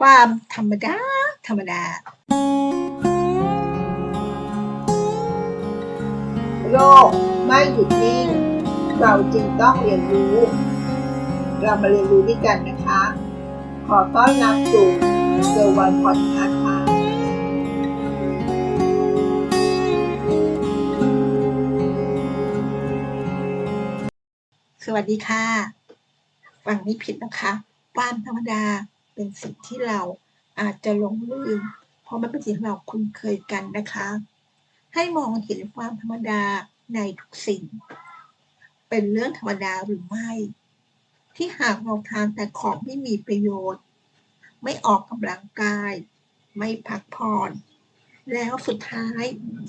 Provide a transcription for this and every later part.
ความธรรมดา ธรรมดา โลกไม่หยุดนิ่ง เราจึงต้องเรียนรู้ เรามาเรียนรู้ด้วยกันนะคะ ขอต้อนรับสู่เซอร์วันพอดคาส์ค่ะสวัสดีค่ะ ฟังไม่ผิดนะคะความธรรมดา เป็นสิ่งที่เราอาจจะหลงลืม เพราะมันเป็นสิ่งที่เราคุ้นเคยกันนะคะ ให้มองเห็นความธรรมดาในทุกสิ่ง เป็นเรื่องธรรมดาหรือไม่ ที่หากเราทานแต่ของไม่มีประโยชน์ ไม่ออกกำลังกาย ไม่พักผ่อน แล้วสุดท้าย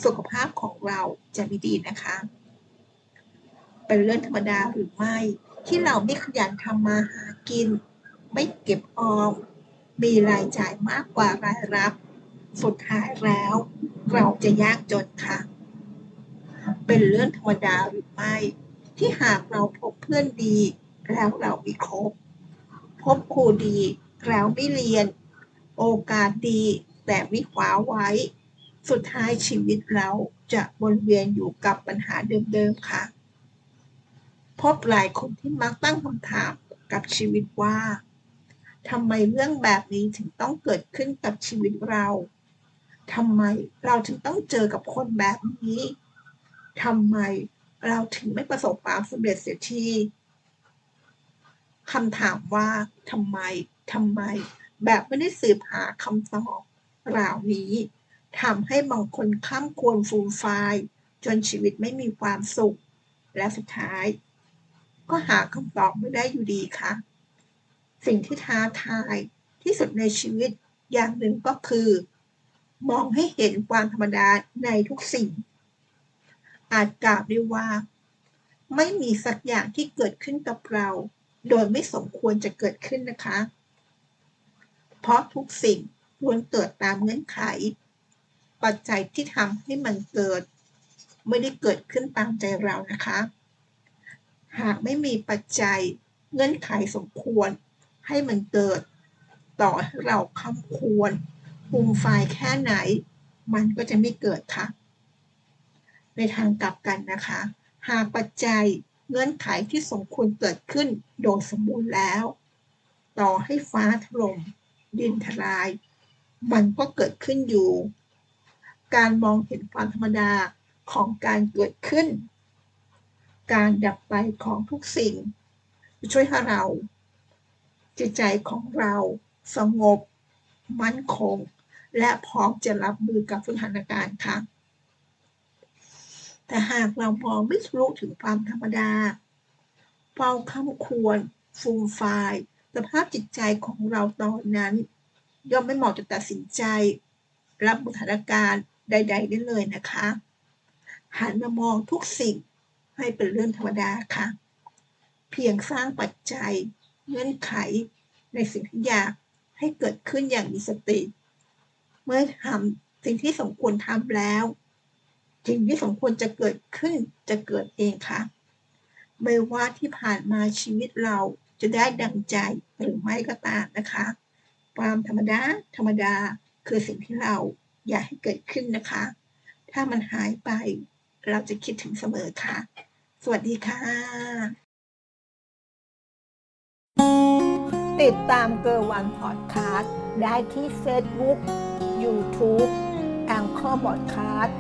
สุขภาพของเราจะไม่ดีนะคะ เป็นเรื่องธรรมดาหรือไม่ที่เราไม่ขยันทำมาหากิน ไม่เก็บออม มีรายจ่ายมากกว่ารายรับ สุดท้ายแล้ว เราจะยากจนค่ะ เป็นเรื่องธรรมดาหรือไม่ ที่หากเราพบเพื่อนดี แล้วเราไม่คบ พบครูดีแล้วไม่เรียน โอกาสดีแต่ไม่คว้าไว้ สุดท้ายชีวิตเราจะวนเวียนอยู่กับปัญหาเดิมๆค่ะ พบหลายคนที่มักตั้งคำถามกับชีวิตว่า ทำไมเรื่องแบบนี้ถึงต้องเกิดขึ้นกับชีวิตเราทำไมเราถึงต้องเจอกับคนแบบนี้ทำไมเราถึงไม่ประสบความสำเร็จเสียทีคำถามว่าทำไมทำไม แบบไม่ได้สืบหาคำตอบเหล่านี้ทำให้บางคนข้ามควรฟูมฟายจนชีวิตไม่มีความสุข และสุดท้าย ก็หาคำตอบไม่ได้อยู่ดีค่ะ สิ่งที่ท้าทายที่สุดในชีวิตอย่างหนึ่งก็คือ มองให้เห็นความธรรมดาในทุกสิ่ง อาจกล่าวได้ว่า ไม่มีสักอย่างที่เกิดขึ้นกับเรา โดยไม่สมควรจะเกิดขึ้นนะคะ เพราะทุกสิ่งล้วนเกิดตามเงื่อนไข ปัจจัยที่ทำให้มันเกิด ไม่ได้เกิดขึ้นตามใจเรานะคะ หากไม่มีปัจจัยเงื่อนไขสมควร ให้มันเกิด ต่อให้เราคำควรภูมิไฟล์แค่ไหน มันก็จะไม่เกิดค่ะ ในทางกลับกันนะคะ หากปัจจัยเงื่อนไขที่สมควรเกิดขึ้นโดยสมบูรณ์แล้ว ต่อให้ฟ้าถล่มดินทลาย มันก็เกิดขึ้นอยู่ การมองเห็นความธรรมดาของการเกิดขึ้น การดับไปของทุกสิ่งจะช่วยให้เรา จิตใจของเราสงบ มั่นคง และพร้อมจะรับมือกับสถานการณ์ค่ะ แต่หากเรามองไม่ทะลุถึงความธรรมดาเฝ้าข้ามควรฟูมฟายสภาพจิตใจของเราตอนนั้น ย่อมไม่เหมาะจะตัดสินใจ รับสถานการณ์ใด ๆ ได้เลยนะคะหันมามองทุกสิ่งให้เป็นเรื่องธรรมดาค่ะ เพียงสร้างปัจจัย เงื่อนไขในสิ่งที่อยากให้เกิดขึ้นอย่างมีสติ เมื่อทำสิ่งที่สมควรทำแล้วสิ่งที่สมควรจะเกิดขึ้นจะเกิดเองค่ะ ไม่ว่าที่ผ่านมาชีวิตเราจะได้ดังใจหรือไม่ก็ตามนะคะ ความธรรมดาธรรมดาคือสิ่งที่เราอยากให้เกิดขึ้นนะคะ ถ้ามันหายไปเราจะคิดถึงเสมอค่ะ สวัสดีค่ะ ติดตามเกอร์วันพอดคาสต์ได้ที่เฟซบุ๊กยูทูบแองเกอร์บอดคาสต์